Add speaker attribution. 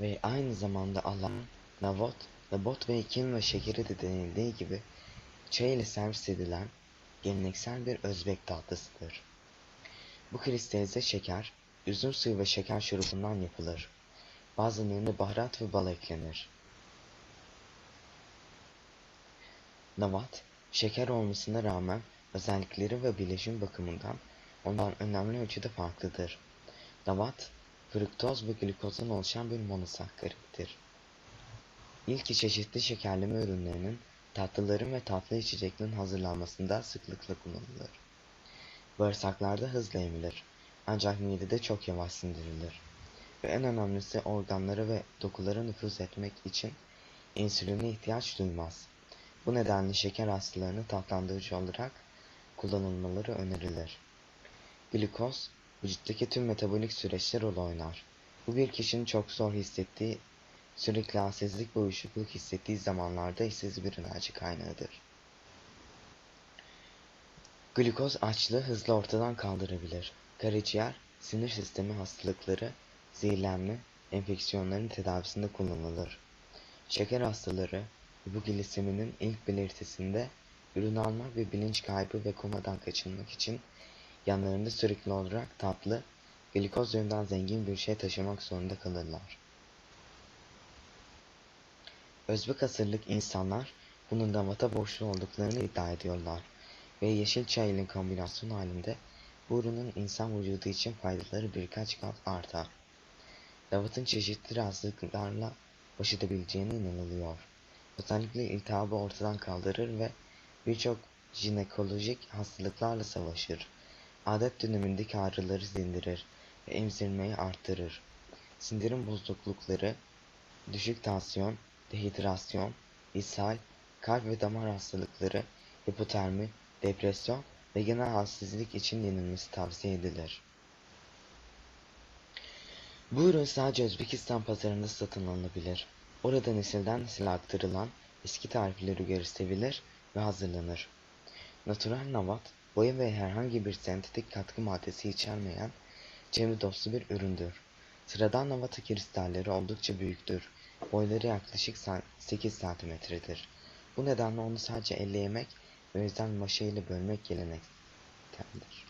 Speaker 1: ve aynı zamanda Allah'ın Navot, Nabot ve Ekin ve şekeri de denildiği gibi çay ile servis edilen geleneksel bir Özbek tatlısıdır. Bu kristalize şeker, üzüm suyu ve şeker şurubundan yapılır. Bazılarında baharat ve bal eklenir. Navat, şeker olmasına rağmen özellikleri ve bileşim bakımından ondan önemli ölçüde farklıdır. Navat, fruktoz ve glikozdan oluşan bir monosakkarittir. İlk çeşitli şekerleme ürünlerinin tatlıların ve tatlı içeceklerin hazırlanmasında sıklıkla kullanılır. Bağırsaklarda hızla emilir ancak midede çok yavaş sindirilir ve en önemlisi organlara ve dokulara nüfuz etmek için insüline ihtiyaç duymaz. Bu nedenle şeker hastalarını tatlandırıcı olarak kullanılmaları önerilir. Glikoz, vücuttaki tüm metabolik süreçte rol oynar. Bu bir kişinin çok zor hissettiği, sürekli halsizlik ve uyuşukluk hissettiği zamanlarda işsiz bir enerji kaynağıdır. Glikoz açlığı hızla ortadan kaldırabilir. Karaciğer, sinir sistemi hastalıkları, zehirlenme, enfeksiyonların tedavisinde kullanılır. Şeker hastaları, hipogliseminin ilk belirtisinde ürün almak ve bilinç kaybı ve komadan kaçınmak için yanlarında sürekli olarak tatlı, glikoz yönden zengin bir şey taşımak zorunda kalırlar. Özbek asırlık insanlar bunun damata borçlu olduklarını iddia ediyorlar ve yeşil çay ile kombinasyon halinde bu ürünün insan vücudu için faydaları birkaç kat artar. Davatın çeşitli rahatsızlıklarla baş edebileceğine inanılıyor. Özellikle iltihabı ortadan kaldırır ve birçok jinekolojik hastalıklarla savaşır. Adet dönemindeki ağrıları sindirir ve emzirmeyi arttırır. Sindirim bozuklukları, düşük tansiyon, dehidrasyon, ishal, kalp ve damar hastalıkları, hipotermi, depresyon ve genel halsizlik için yenilmesi tavsiye edilir. Bu ürün sadece Özbekistan pazarında satın alınabilir. Orada nesilden nesile aktarılan eski tariflere göre sevilir ve hazırlanır. Natural navat, boya ve herhangi bir sentetik katkı maddesi içermeyen çevre dostu bir üründür. Sıradan navatı kristalleri oldukça büyüktür. Boyları yaklaşık 8 cm'dir. Bu nedenle onu sadece elle yemek ve özel maşa ile bölmek gelenektendir.